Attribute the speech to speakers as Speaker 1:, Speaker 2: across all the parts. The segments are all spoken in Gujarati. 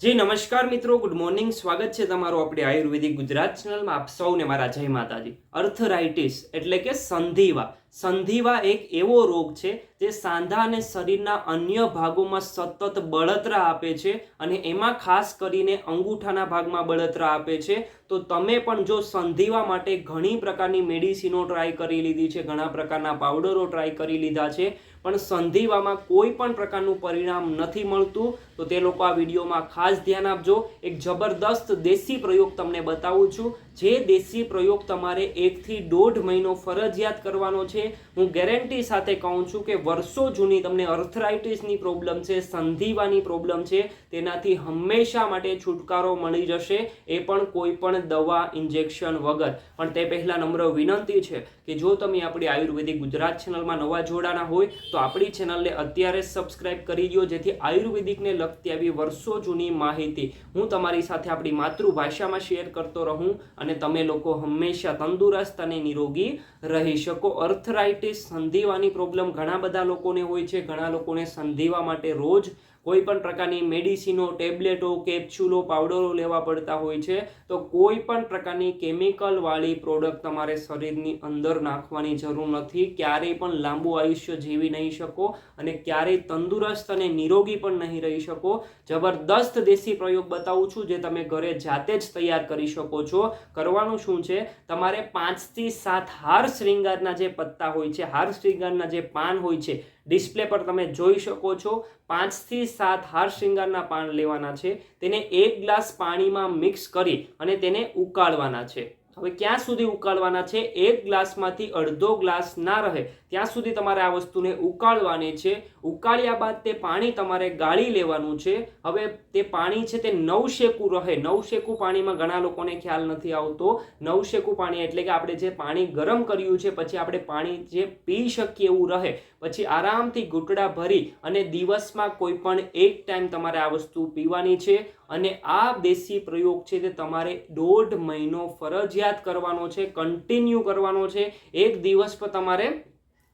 Speaker 1: જી, નમસ્કાર મિત્રો. ગુડ મોર્નિંગ સ્વાગત છે તમારું આપણી આયુર્વેદિક ગુજરાત ચેનલમાં આપ સૌને મારા જય માતાજી. અર્થરાઇટિસ એટલે કે સંધિવા. સંધિવા એક એવો રોગ છે જે સાંધા અને શરીરના અન્ય ભાગોમાં સતત બળતરા આપે છે અને એમાં ખાસ કરીને અંગૂઠાના ભાગમાં બળતરા આપે છે. તો તમે પણ જો સંધિવા માટે ઘણી પ્રકારની મેડિસિનો ટ્રાય કરી લીધી છે, ઘણા પ્રકારના પાવડરો ટ્રાય કરી લીધા છે, પણ સંધિવામાં કોઈ પણ પ્રકારનું પરિણામ નથી મળતું. તો તે લોકો આ વિડીયોમાં ખાસ ધ્યાન આપજો. એક જબરદસ્ત દેશી પ્રયોગ તમને બતાવું છું. જે દેશી પ્રયોગ તમારે એકથી દોઢ મહિનો ફરજિયાત કરવાનો છે. હું ગેરંટી સાથે કહું છું કે વર્ષો જૂની તમને અર્થરાઇટિસની પ્રોબ્લેમ છે, સંધિવાની પ્રોબ્લેમ છે, તેનાથી હંમેશા માટે છુટકારો મળી જશે, એ પણ કોઈ પણ દવા ઇન્જેક્શન વગર. પણ તે પહેલાં નમ્ર વિનંતી છે કે જો તમે આપણી આયુર્વેદિક ગુજરાત ચેનલમાં નવા જોડાના હોય, તો આપણી ચેનલને અત્યારે સબસ્ક્રાઇબ કરી દો, જેથી આયુર્વેદિકને લગતી આવી વર્ષો જૂની માહિતી હું તમારી સાથે આપણી માતૃભાષામાં શેર કરતો રહું અને તમે લોકો હંમેશા તંદુરસ્ત અને નિરોગી રહી શકો. અર્થરાઇટિસ સંધિવાની પ્રોબ્લેમ ઘણા બધા લોકોને હોય છે. ઘણા લોકોને સંધિવા માટે રોજ કોઈ પણ પ્રકારની મેડિસિનો, ટેબ્લેટો, કેપ્સ્યુલો, પાવડરો લેવા પડતા હોય છે, તો કોઈ પણ પ્રકારની કેમિકલવાળી પ્રોડક્ટ તમારે શરીરની અંદર નાખવાની જરૂર નથી. ક્યારેય પણ લાંબુ આયુષ્ય જીવી નહીં શકો અને ક્યારેય તંદુરસ્ત અને નિરોગી પણ નહીં રહી શકો. જબરદસ્ત દેશી પ્રયોગ બતાવું છું જે તમે ઘરે જાતે જ તૈયાર કરી શકો છો. કરવાનું શું છે? તમારે પાંચથી સાત હાર શ્રૃંગારના જે પત્તા હોય છે, હાર શ્રૃંગારના જે પાન હોય છે ડિસ્પ્લે પર તમે જોઈ શકો છો પાંચથી સાત હાર શિંગારના પાન લેવાના છે. તેને એક ગ્લાસ પાણીમાં મિક્સ કરી અને તેને ઉકાળવાના છે. હવે ક્યાં સુધી ઉકાળવાના છે? એક ગ્લાસમાંથી અડધો ગ્લાસ ના રહે. ત્યાં સુધી તમારે આ વસ્તુને ઉકાળવાની છે. ઉકાળ્યા બાદ તે પાણી તમારે ગાળી લેવાનું છે. હવે તે પાણી છે તે નવશેકું રહે. નવશેકું પાણીમાં ઘણા લોકોને ખ્યાલ નથી આવતો. નવશેકું પાણી એટલે કે આપણે જે પાણી ગરમ કર્યું છે, પછી આપણે પાણી જે પી શકીએ એવું રહે. પછી આરામથી ઘૂંટડા ભરી અને દિવસમાં કોઈ પણ એક ટાઈમ તમારે આ વસ્તુ પીવાની છે. અને આ દેશી પ્રયોગ છે તે તમારે દોઢ મહિનો ફરજિયાત કરવાનો છે કન્ટિન્યુ કરવાનો છે. એક દિવસ પર તમારે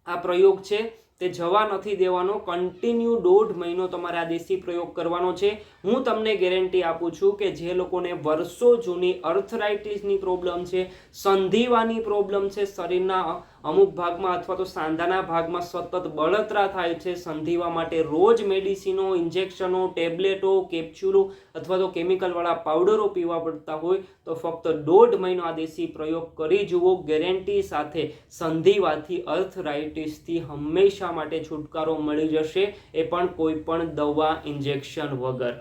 Speaker 1: આ પ્રયોગ છે તે જવા નથી દેવાનો. કન્ટિન્યુ દોઢ મહિનો તમારે આ દેશી પ્રયોગ કરવાનો છે. હું તમને ગેરંટી આપું છું કે જે લોકોને વર્ષો જૂની અર્થરાઇટિસની પ્રોબ્લેમ છે, સંધિવાની પ્રોબ્લેમ છે, શરીરના અમુક ભાગમાં અથવા તો સાંધાના ભાગમાં સતત બળતરા થાય છે. સંધિવા માટે રોજ મેડિસિનો, ઇન્જેક્શનો, ટેબ્લેટો, કેપ્સ્યુલો અથવા તો કેમિકલવાળા પાવડરો પીવા પડતા હોય તો ફક્ત દોઢ મહિનો આ દેશી પ્રયોગ કરી જુઓ. ગેરંટી સાથે સંધિવાથી અર્થરાઇટિસથી હંમેશા માટે છુટકારો મળી જશે. એ પણ કોઈ પણ દવા, ઇન્જેક્શન વગર.